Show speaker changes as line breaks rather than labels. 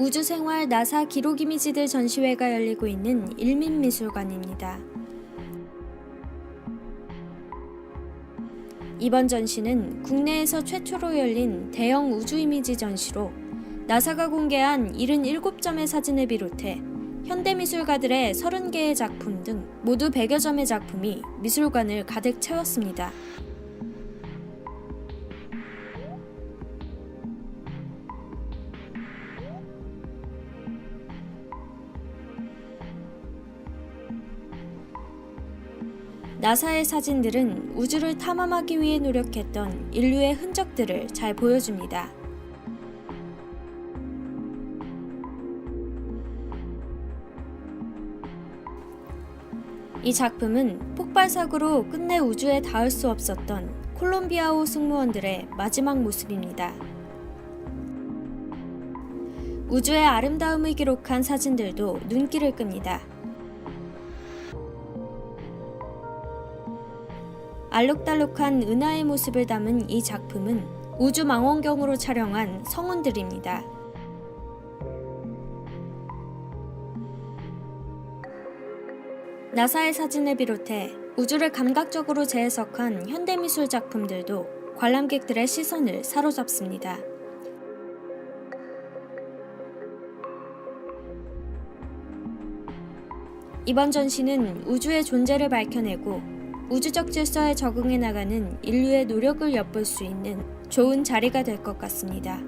우주생활 나사 기록 이미지들 전시회가 열리고 있는 일민미술관입니다. 이번 전시는 국내에서 최초로 열린 대형 우주 이미지 전시로 나사가 공개한 77점의 사진을 비롯해 현대미술가들의 30개의 작품 등 모두 100여 점의 작품이 미술관을 가득 채웠습니다. 나사의 사진들은 우주를 탐험하기 위해 노력했던 인류의 흔적들을 잘 보여줍니다. 이 작품은 폭발 사고로 끝내 우주에 닿을 수 없었던 콜롬비아호 승무원들의 마지막 모습입니다. 우주의 아름다움을 기록한 사진들도 눈길을 끕니다. 알록달록한 은하의 모습을 담은 이 작품은 우주 망원경으로 촬영한 성운들입니다. 나사의 사진을 비롯해 우주를 감각적으로 재해석한 현대미술 작품들도 관람객들의 시선을 사로잡습니다. 이번 전시는 우주의 존재를 밝혀내고 우주적 질서에 적응해 나가는 인류의 노력을 엿볼 수 있는 좋은 자리가 될 것 같습니다.